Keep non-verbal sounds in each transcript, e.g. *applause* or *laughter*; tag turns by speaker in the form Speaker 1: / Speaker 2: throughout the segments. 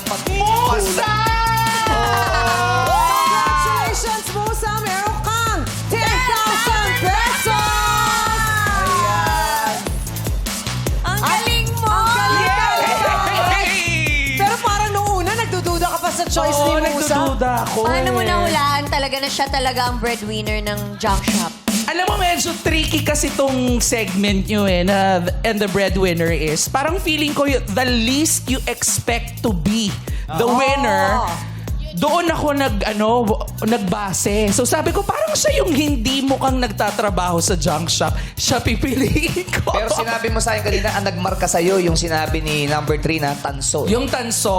Speaker 1: ng pag...
Speaker 2: Musa!
Speaker 3: Congratulations, Musa! Meron kang 10,000 pesos!
Speaker 1: Ayan.
Speaker 4: Ang galing mo!
Speaker 3: Ang galing talaga! Pero parang noong una, nagdududa ka pa sa choice
Speaker 2: Oo,
Speaker 3: ni Musa.
Speaker 2: nagdududa ako
Speaker 4: Paano mo
Speaker 2: eh.
Speaker 4: nahulaan talaga na siya talaga ang breadwinner ng junk shop?
Speaker 2: Alam mo, medyo tricky kasi tong segment nyo eh, na and the breadwinner is, parang feeling ko y- the least you expect to be the winner, doon ako nag, ano, nagbase. So sabi ko, parang siya yung hindi mukhang nagtatrabaho sa junk shop. Siya pipiliin ko.
Speaker 1: Pero sinabi mo sa akin kanina, ang nagmarka sa'yo, yung sinabi ni number 3 na tanso.
Speaker 2: Yung tanso.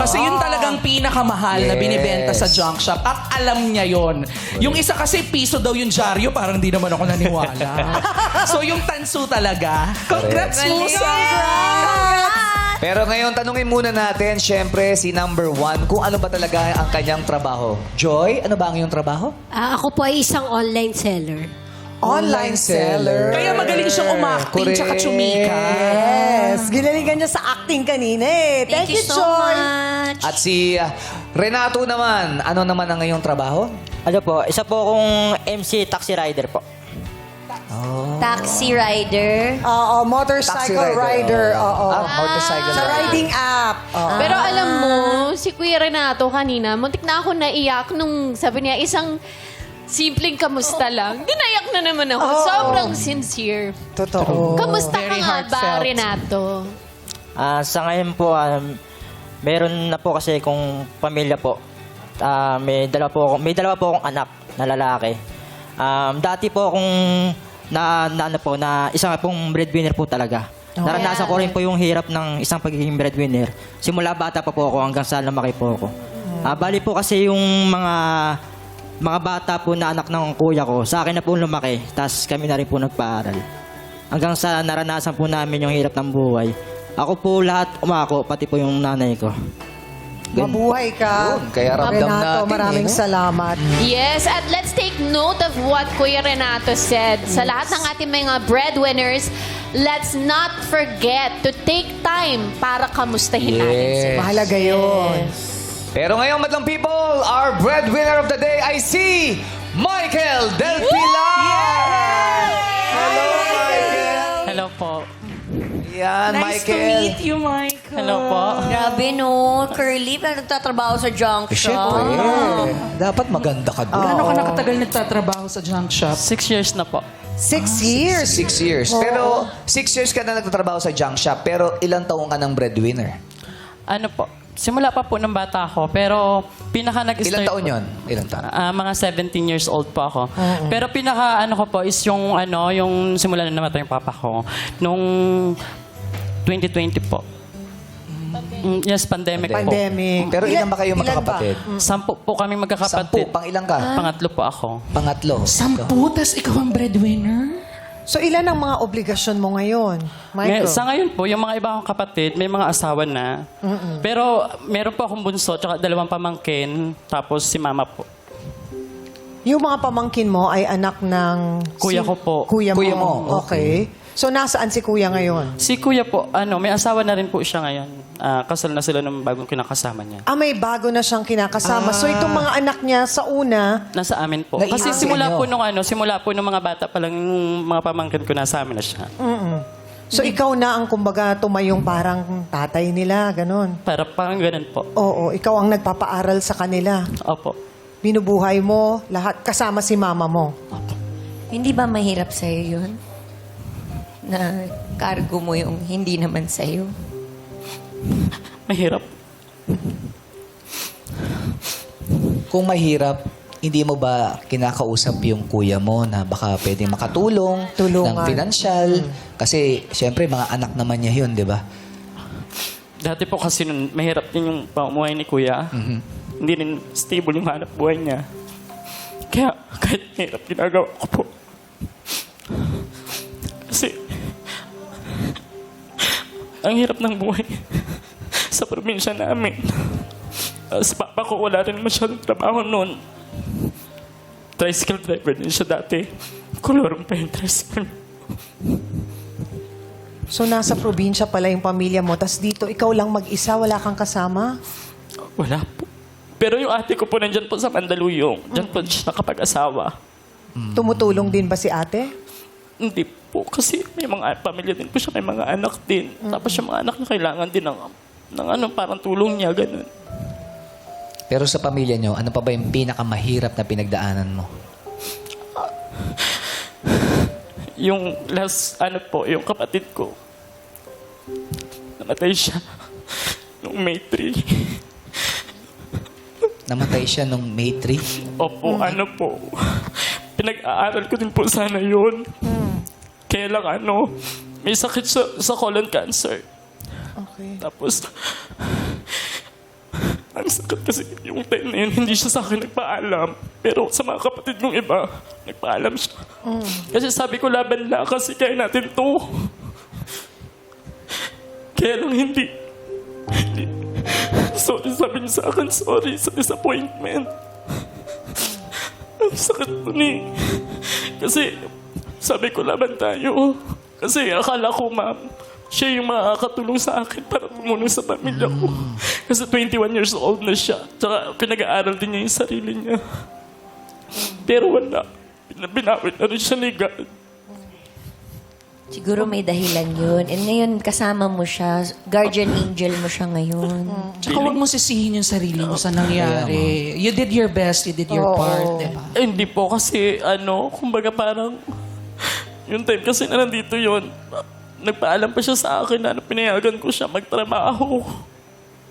Speaker 2: Kasi yun talagang pinakamahal na
Speaker 1: Yes.
Speaker 2: binibenta sa junk shop. At alam niya yon. Yung isa kasi piso daw yung dyaryo, parang di naman ako naniwala. *laughs* so yung tanso talaga. Congrats. Musa!
Speaker 1: Pero ngayon, tanungin muna natin, syempre, si number 1, kung ano ba talaga ang kanyang trabaho. Joy, ano ba ang iyong trabaho?
Speaker 5: Ah, ako po ay isang online seller.
Speaker 3: Online seller.
Speaker 2: Kaya magaling siyang umacting
Speaker 1: Correct.
Speaker 2: tsaka chumika.
Speaker 3: Yes. Ginalingan niya sa acting kanina eh.
Speaker 4: Thank, you, so
Speaker 3: Joy.
Speaker 4: much.
Speaker 1: At si ah, Renato naman, ano naman ang iyong trabaho?
Speaker 6: Ano po, isa po akong MC taxi rider po.
Speaker 4: Taxi rider.
Speaker 3: Oo, motorcycle rider. Oo.
Speaker 1: Ah, motorcycle
Speaker 3: Sa
Speaker 1: rider.
Speaker 3: riding app. Oo.
Speaker 7: Pero alam mo, si Kuya Renato kanina, muntik na ako naiyak nung sabi niya, isang simpleng kamusta lang. Dinayak na naman ako.
Speaker 3: Oo.
Speaker 7: Sobrang sincere.
Speaker 3: Totoo.
Speaker 7: Kamusta ka
Speaker 2: Very
Speaker 7: nga ba,
Speaker 2: heartfelt.
Speaker 7: Renato?
Speaker 6: Ah, sa ngayon po, um, meron na po kasi kung pamilya po. Ah, may dalawa po akong, may dalawa po akong anak na lalaki. Um, dati po akong na, na ano po na isang pong breadwinner po talaga. Naranasan ko rin po yung hirap ng isang pagiging breadwinner. Simula bata pa po ako hanggang sa lumaki po ako. Ah, bali po kasi yung mga mga bata po na anak ng kuya ko, sa akin na po lumaki. Tapos kami na rin po nagpaaral. Hanggang sa naranasan po namin yung hirap ng buhay. Ako po lahat umako, pati po yung nanay ko.
Speaker 3: Mabuhay ka.
Speaker 1: Yun, kaya ramdam
Speaker 3: Renato,
Speaker 1: natin,
Speaker 3: maraming
Speaker 1: eh, no?
Speaker 3: salamat.
Speaker 7: Yes, at let's take note of what Kuya Renato said. Sa lahat ng ating mga breadwinners, let's not forget to take time para kamustahin natin
Speaker 1: Yes.
Speaker 7: sila.
Speaker 3: Mahalaga yun.
Speaker 1: Pero ngayon, madlang people, our breadwinner of the day ay si Michael Del Pilar! Hello, Michael!
Speaker 8: Hello po.
Speaker 1: Yan,
Speaker 2: Nice to
Speaker 1: Michael.
Speaker 2: meet you, Michael.
Speaker 8: Hello po.
Speaker 4: Grabe no, curly pa nagtatrabaho sa junk
Speaker 1: Eh,
Speaker 4: shop.
Speaker 1: syempre. Dapat maganda ka doon.
Speaker 2: Gaano ka nakatagal nagtatrabaho sa junk shop?
Speaker 8: Six years na po.
Speaker 3: Six years.
Speaker 1: Six years. Pero, six years ka na nagtatrabaho sa junk shop, pero ilang taong ka ng breadwinner?
Speaker 8: Ano po? Simula pa po ng bata ako, pero pinaka nag-start...
Speaker 1: Ilang taon yon? Ilang taon?
Speaker 8: Ah, mga 17 years old po ako. Pero pinaka ano ko po is yung ano, yung simula na namatay yung papa ko nung 2020 po. Mm, Yes, pandemic, po.
Speaker 3: Pandemic.
Speaker 1: Pero ilan ba kayo magkakapatid?
Speaker 8: Sampu po kami
Speaker 1: Sampu.
Speaker 8: magkakapatid.
Speaker 1: Pang ilang ka?
Speaker 8: Pangatlo po ako.
Speaker 1: Pangatlo.
Speaker 2: Sampu, tas ikaw ang breadwinner?
Speaker 3: So, ilan ang mga obligasyon mo ngayon, Michael?
Speaker 8: Ngay- Sa ngayon po, yung mga iba kong kapatid, may mga asawa na. Pero meron po akong bunso, tsaka dalawang pamangkin, tapos si mama po.
Speaker 3: Yung mga pamangkin mo ay anak ng...
Speaker 8: Kuya ko po.
Speaker 3: Kuya mo.
Speaker 1: Kuya mo,
Speaker 3: Okay. So, nasaan si kuya ngayon?
Speaker 8: Si kuya po, ano, may asawa na rin po siya ngayon. Ah, kasal na sila ng bagong kinakasama niya.
Speaker 3: Ah, may bago na siyang kinakasama. So, itong mga anak niya sa una,
Speaker 8: Nasa amin po. Kasi simula po nung ano, simula po nung mga bata pa lang yung mga pamangkin ko nasa amin na siya.
Speaker 3: so ikaw na ang kumbaga tumayong parang tatay nila, ganun.
Speaker 8: Para parang ganun po.
Speaker 3: Oo, ikaw ang nagpapaaral sa kanila.
Speaker 8: Opo.
Speaker 3: Binubuhay mo, lahat kasama si mama mo.
Speaker 4: Hindi ba mahirap sa'yo yun? Na cargo mo yung hindi naman sa'yo?
Speaker 8: Mahirap.
Speaker 1: Kung mahirap, hindi mo ba kinakausap yung kuya mo na baka pwedeng makatulong
Speaker 3: Tulungan.
Speaker 1: ng pinansyal? Kasi, syempre, mga anak naman niya yun, di ba?
Speaker 8: Dati po kasi nun, mahirap din yung pamumuhay ni kuya. Hindi rin stable yung hanap buhay niya. Kaya kahit mahirap ginagawa ko po. Kasi ang hirap ng buhay sa probinsya namin. Uh, sa papa ko wala rin masyadong trabaho noon. Tricycle driver din siya dati. Kulorong pa yung tricycle.
Speaker 3: So nasa probinsya pala yung pamilya mo, tas dito ikaw lang mag-isa, wala kang kasama?
Speaker 8: Wala po. Pero yung ate ko po nandyan po sa Mandaluyong. Diyan po siya nakapag-asawa.
Speaker 3: Tumutulong din ba si ate?
Speaker 8: Hindi po. Kasi may mga pamilya din po siya, may mga anak din. Tapos yung mga anak niya kailangan din ng, ng ano, parang tulong niya, ganun.
Speaker 1: Pero sa pamilya nyo, ano pa ba yung pinakamahirap na pinagdaanan mo? *laughs*
Speaker 8: Yung last, ano po, yung kapatid ko, namatay siya *laughs* nung May 3.
Speaker 1: Namatay siya nung May 3.
Speaker 8: Opo, ano po. Pinag-aaral ko din po sana yun. Kaya lang ano, may sakit sa, sa colon cancer.
Speaker 3: Okay.
Speaker 8: Tapos, *laughs* ang sakit kasi yung time na yun, hindi siya sa akin nagpaalam. Pero sa mga kapatid kong iba, nagpaalam siya. Kasi sabi ko, laban lang kasi kaya natin to. Kaya lang hindi. hindi. Sorry, sabi niya sa akin, sorry sa disappointment. Ang sakit po ni. Kasi, sabi ko, laban tayo. Kasi akala ko, ma'am, siya yung makakatulong sa akin para tumulong sa pamilya ko. Kasi 21 years old na siya. Tsaka pinag-aaral din niya yung sarili niya. Pero wala. Bin- Binawit na rin siya ni God.
Speaker 4: Siguro may dahilan yun. And ngayon, kasama mo siya. Guardian angel mo siya ngayon.
Speaker 2: Tsaka huwag mo sisihin yung sarili mo sa nangyari. You did your best, you did your part, di ba?
Speaker 8: Eh, hindi po kasi, ano, kumbaga parang, yung time kasi na nandito yun, nagpaalam pa siya sa akin na ano, pinayagan ko siya magtrabaho.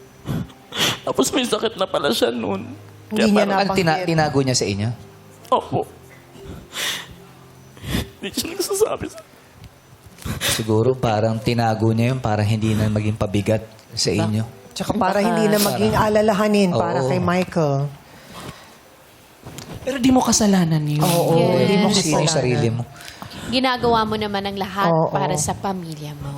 Speaker 8: *laughs* Tapos may sakit na pala siya noon.
Speaker 3: Hindi niya
Speaker 1: Ang tina-
Speaker 3: nabanggit.
Speaker 1: tinago niya sa inyo?
Speaker 8: Opo. *laughs* Hindi siya nagsasabi sa
Speaker 1: Siguro parang tinago niya yun para hindi na maging pabigat sa inyo.
Speaker 3: Tsaka para hindi na maging alalahanin para
Speaker 1: Oo.
Speaker 3: kay Michael.
Speaker 2: Pero di mo kasalanan yun.
Speaker 3: Oo, hindi mo
Speaker 1: yung
Speaker 3: kasalanan.
Speaker 1: sarili mo?
Speaker 7: Ginagawa mo naman ang lahat
Speaker 3: Oo.
Speaker 7: para sa pamilya mo.